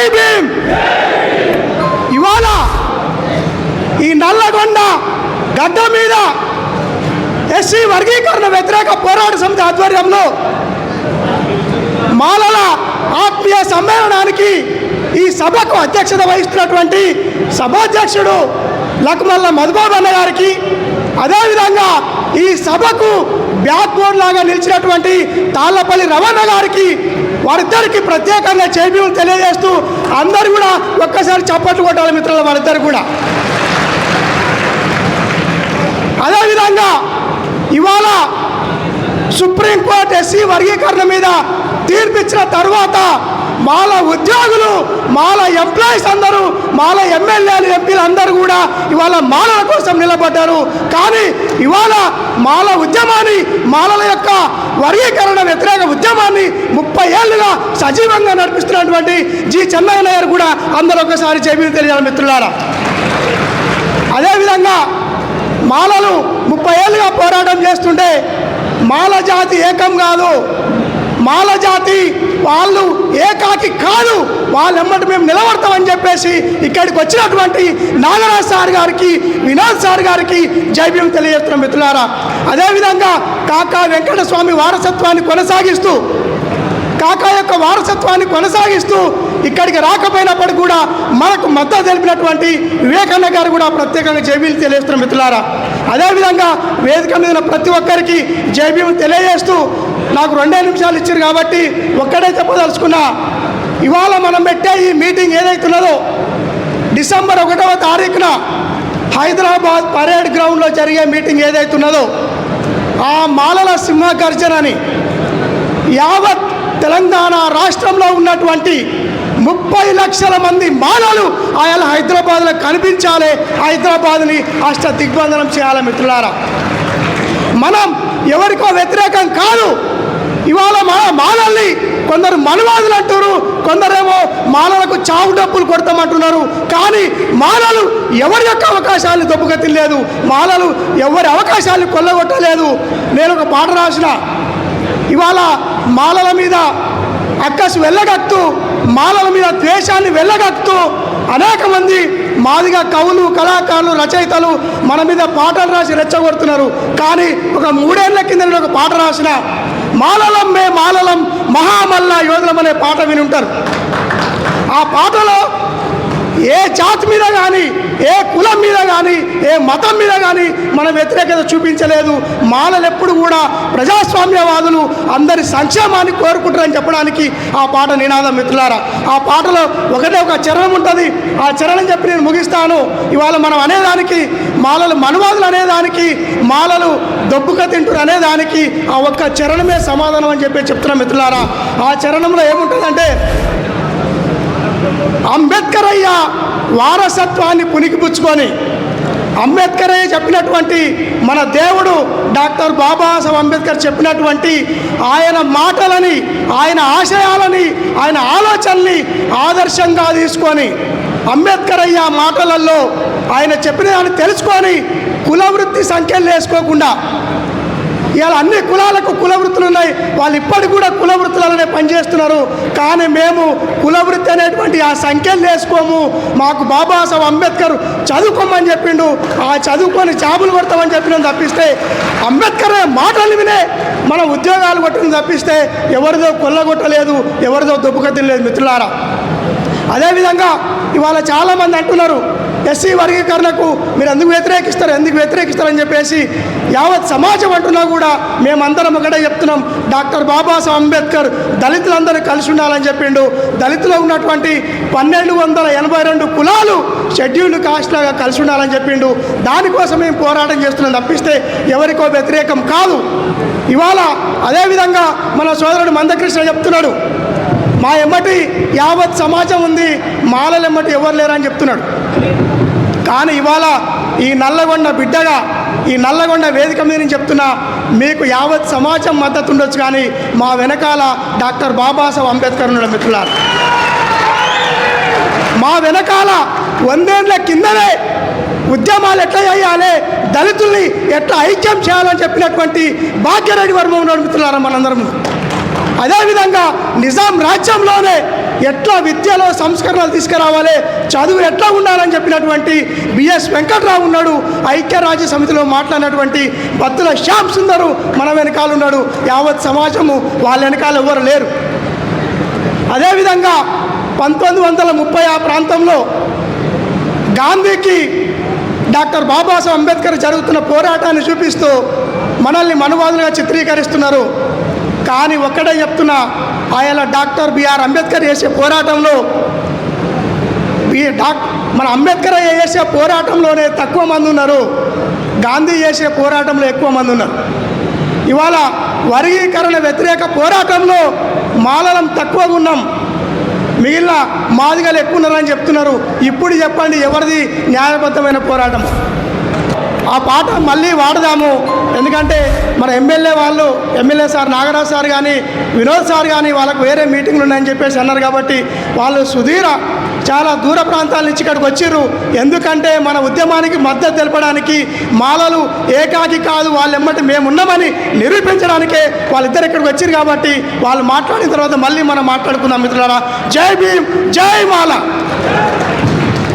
జై భీమ్ ఇవాళ ఈ నల్లగొండ గడ్డ మీద ఎస్సీ వర్గీకరణ వ్యతిరేక పోరాట సమితి ఆధ్వర్యంలో మాలల ఆత్మీయ సమ్మేళనానికి ఈ సభకు అధ్యక్షత వహిస్తున్నటువంటి సభాధ్యక్షుడు లక్మల్ల మధుబాబు అన్న గారికి అదేవిధంగా ఈ సభకు బ్యాక్ బోర్డ్ లాగా నిలిచినటువంటి తాళ్ళపల్లి రమణ గారికి వారిద్దరికి ప్రత్యేకంగా చేపీలు తెలియజేస్తూ అందరు కూడా ఒక్కసారి చప్పట్లు కొట్టాలి మిత్రులు వారిద్దరు కూడా. అదేవిధంగా ఇవాళ సుప్రీంకోర్టు ఎస్సీ వర్గీకరణ మీద తీర్పిచ్చిన తర్వాత మాల ఉద్యోగులు మాల ఎంప్లాయీస్ అందరూ మాల ఎమ్మెల్యేలు ఎంపీలు అందరూ కూడా ఇవాళ మాలల కోసం నిలబడ్డారు. కానీ ఇవాళ మాల ఉద్యమాన్ని మాలల యొక్క వర్గీకరణ వ్యతిరేక ఉద్యమాన్ని ముప్పై ఏళ్ళుగా సజీవంగా నడిపిస్తున్నటువంటి జి. చెన్నయ్య నాయర్ కూడా అందరూ ఒకసారి చెబుతూ తెలియాలి మిత్రులారా. అదేవిధంగా మాలలు ముప్పై ఏళ్ళుగా పోరాటం చేస్తుంటే మాల జాతి ఏకం కాదు. మాల జాతి వాళ్ళు ఏకాకి కాదు వాళ్ళెమ్మటి మేము నిలబడతామని చెప్పేసి ఇక్కడికి వచ్చినటువంటి నాగరాజ్ సార్ గారికి వినోద్ సార్ గారికి జైభీం తెలియజేస్తున్నాం మిత్రులారా. అదేవిధంగా కాకా వెంకటస్వామి వారసత్వాన్ని కొనసాగిస్తూ కాకా యొక్క వారసత్వాన్ని కొనసాగిస్తూ ఇక్కడికి రాకపోయినప్పటికీ కూడా మనకు మద్దతు తెలిపినటువంటి వివేకన్న గారు కూడా ప్రత్యేకంగా జైబీలు తెలియజేస్తున్న మిత్రులారా. అదేవిధంగా వేదిక మీద ప్రతి ఒక్కరికి జైబీలు తెలియజేస్తూ నాకు రెండే నిమిషాలు ఇచ్చారు కాబట్టి ఒక్కడే చెప్పదలుచుకున్నా. ఇవాళ మనం పెట్టే ఈ మీటింగ్ ఏదైతున్నదో డిసెంబర్ ఒకటవ తారీఖున హైదరాబాద్ పరేడ్ గ్రౌండ్లో జరిగే మీటింగ్ ఏదైతున్నదో ఆ మాలల సింహ గర్జనని యావత్ తెలంగాణ రాష్ట్రంలో ఉన్నటువంటి ముప్పై లక్షల మంది మానవులు ఆయన హైదరాబాద్లో కనిపించాలి. హైదరాబాద్ని అష్ట దిగ్బంధనం చేయాలి మిత్రులారా. మనం ఎవరికో వ్యతిరేకం కాదు. ఇవాళ మన మానల్ని కొందరు మనవాదులు అంటారు కొందరేమో మానలకు చావు డబ్బులు కొడతామంటున్నారు. కానీ మానలు ఎవరి యొక్క అవకాశాలను దొబ్బుగతిలేదు మానలు ఎవరి అవకాశాలను కొల్లగొట్టలేదు. నేను ఒక పాట రాసిన. ఇవాళ మాలల మీద అక్కసు వెళ్ళగక్తూ మాలల మీద ద్వేషాన్ని వెళ్ళగక్తూ అనేక మంది మాదిగా కవులు కళాకారులు రచయితలు మన మీద పాటలు రాసి రెచ్చగొడుతున్నారు. కానీ ఒక మూడేళ్ళ కింద నేను ఒక పాట రాసిన మాలలం మే మాలలం మహామల్ల యోధులం అనే పాట విని ఉంటారు ఆ పాటలో ఏ జాతి మీద కానీ ఏ కులం మీద కానీ ఏ మతం మీద కానీ మన వ్యతిరేకత చూపించలేదు. మాలలు ఎప్పుడు కూడా ప్రజాస్వామ్యవాదులు అందరి సంక్షేమాన్ని కోరుకుంటారని చెప్పడానికి ఆ పాట నినాదం మిత్రులారా. ఆ పాటలో ఒకటే ఒక చరణం ఉంటుంది. ఆ చరణం చెప్పి నేను ముగిస్తాను. ఇవాళ మనం అనేదానికి మాలలు మనువాదులు అనేదానికి మాలలు దొబ్బుక తింటురు అనేదానికి ఆ ఒక్క చరణమే సమాధానం అని చెప్పి చెప్తున్నా మిత్రులారా. ఆ చరణంలో ఏముంటుందంటే అంబేద్కర్ అయ్య వారసత్వాన్ని పుణికిపుచ్చుకొని అంబేద్కర్ అయ్య చెప్పినటువంటి మన దేవుడు డాక్టర్ బాబాసాహెబ్ అంబేద్కర్ చెప్పినటువంటి ఆయన మాటలని ఆయన ఆశయాలని ఆయన ఆలోచనల్ని ఆదర్శంగా తీసుకొని అంబేద్కర్ అయ్య మాటలలో ఆయన చెప్పిన దాన్ని తెలుసుకొని కులవృత్తి సంఖ్యలు వేసుకోకుండా ఇలా అన్ని కులాలకు కుల వృత్తులు ఉన్నాయి. వాళ్ళు ఇప్పటికి కూడా కుల వృత్తులలోనే పనిచేస్తున్నారు. కానీ మేము కుల వృత్తి అనేటువంటి ఆ సంఖ్యలు వేసుకోము మాకు బాబాసాహెబ్ అంబేద్కర్ చదువుకోమని చెప్పిండు. ఆ చదువుకొని జాబులు కొడతామని చెప్పిన తప్పిస్తే అంబేద్కర్ అనే మాటలు వినే మన ఉద్యోగాలు కొట్టిన తప్పిస్తే ఎవరిదో కొల్లగొట్టలేదు ఎవరిదో దొబ్బుకతిలేదు మిత్రులారా. అదేవిధంగా ఇవాళ చాలామంది అంటున్నారు ఎస్సీ వర్గీకరణకు మీరు ఎందుకు వ్యతిరేకిస్తారు ఎందుకు వ్యతిరేకిస్తారని చెప్పేసి యావత్ సమాజం అంటున్నా కూడా మేమందరం ఒకటే చెప్తున్నాం. డాక్టర్ బాబాసాహెబ్ అంబేద్కర్ దళితులందరూ కలిసి ఉండాలని చెప్పిండు. దళితులో ఉన్నటువంటి పన్నెండు వందల ఎనభై రెండు కులాలు షెడ్యూల్డ్ కాస్ట్ లాగా కలిసి ఉండాలని చెప్పిండు. దానికోసం మేము పోరాటం చేస్తున్నాం. తప్పిస్తే ఎవరికో వ్యతిరేకం కాదు. ఇవాళ అదేవిధంగా మన సోదరుడు మందకృష్ణ చెప్తున్నాడు. మా ఎమ్మటి యావత్ సమాజం ఉంది మాలలు ఎమ్మటి ఎవరు లేరని చెప్తున్నాడు. కానీ ఇవాళ ఈ నల్లగొండ బిడ్డగా ఈ నల్లగొండ వేదిక మీద నేను చెప్తున్నా మీకు యావత్ సమాజం మద్దతు ఉండొచ్చు కానీ మా వెనకాల డాక్టర్ బాబాసాహెబ్ అంబేద్కర్ ఉన్నాడు మిత్రులారు. మా వెనకాల వందేళ్ళ కిందనే ఉద్యమాలు ఎట్లా చేయాలి దళితుల్ని ఎట్లా ఐక్యం చేయాలని చెప్పినటువంటి భాగ్యరెడ్డి వర్మ ఉన్నాడు మిత్రులారా మనందరము. అదేవిధంగా నిజాం రాజ్యంలోనే ఎట్లా విద్యలో సంస్కరణలు తీసుకురావాలి చదువు ఎట్లా ఉండాలని చెప్పినటువంటి బిఎస్ వెంకట్రావు ఉన్నాడు ఐక్యరాజ్య సమితిలో మాట్లాడినటువంటి భక్తుల శ్యామ్ సుందరు మన వెనకాల ఉన్నాడు. యావత్ సమాజము వాళ్ళ వెనకాల ఎవరు లేరు. అదేవిధంగా పంతొమ్మిది వందల ముప్పై ఆ ప్రాంతంలో గాంధీకి డాక్టర్ బాబాసాహెబ్ అంబేద్కర్ జరుగుతున్న పోరాటాన్ని చూపిస్తూ మనల్ని మనువాదులుగా చిత్రీకరిస్తున్నారు. కానీ ఒక్కడే చెప్తున్నా ఆయన డాక్టర్ బిఆర్ అంబేద్కర్ చేసే పోరాటంలో డాక్ మన అంబేద్కర్ చేసే పోరాటంలోనే తక్కువ మంది ఉన్నారు గాంధీ చేసే పోరాటంలో ఎక్కువ మంది ఉన్నారు. ఇవాళ వర్గీకరణ వ్యతిరేక పోరాటంలో మాలలం తక్కువగా ఉన్నాం. మిగిలిన మాదిగలు ఎక్కువ ఉన్నారని చెప్తున్నారు. ఇప్పుడు చెప్పండి ఎవరిది న్యాయబద్ధమైన పోరాటం? ఆ పాట మళ్ళీ వాడదాము. ఎందుకంటే మన ఎమ్మెల్యే వాళ్ళు ఎమ్మెల్యే సార్ నాగరాజ్ సార్ కానీ వినోద్ సార్ కానీ వాళ్ళకు వేరే మీటింగ్లు ఉన్నాయని చెప్పేసి అన్నారు కాబట్టి వాళ్ళు సుధీర చాలా దూర ప్రాంతాల నుంచి ఇక్కడికి వచ్చిర్రు. ఎందుకంటే మన ఉద్యమానికి మద్దతు తెలపడానికి మాలలు ఏకాకి కాదు వాళ్ళెమ్మటి మేమున్నామని మేము నిరూపించడానికే వాళ్ళిద్దరు ఇక్కడికి వచ్చారు కాబట్టి వాళ్ళు మాట్లాడిన తర్వాత మళ్ళీ మనం మాట్లాడుకుందాం మిత్రులారా. జై భీమ్ జై మాల.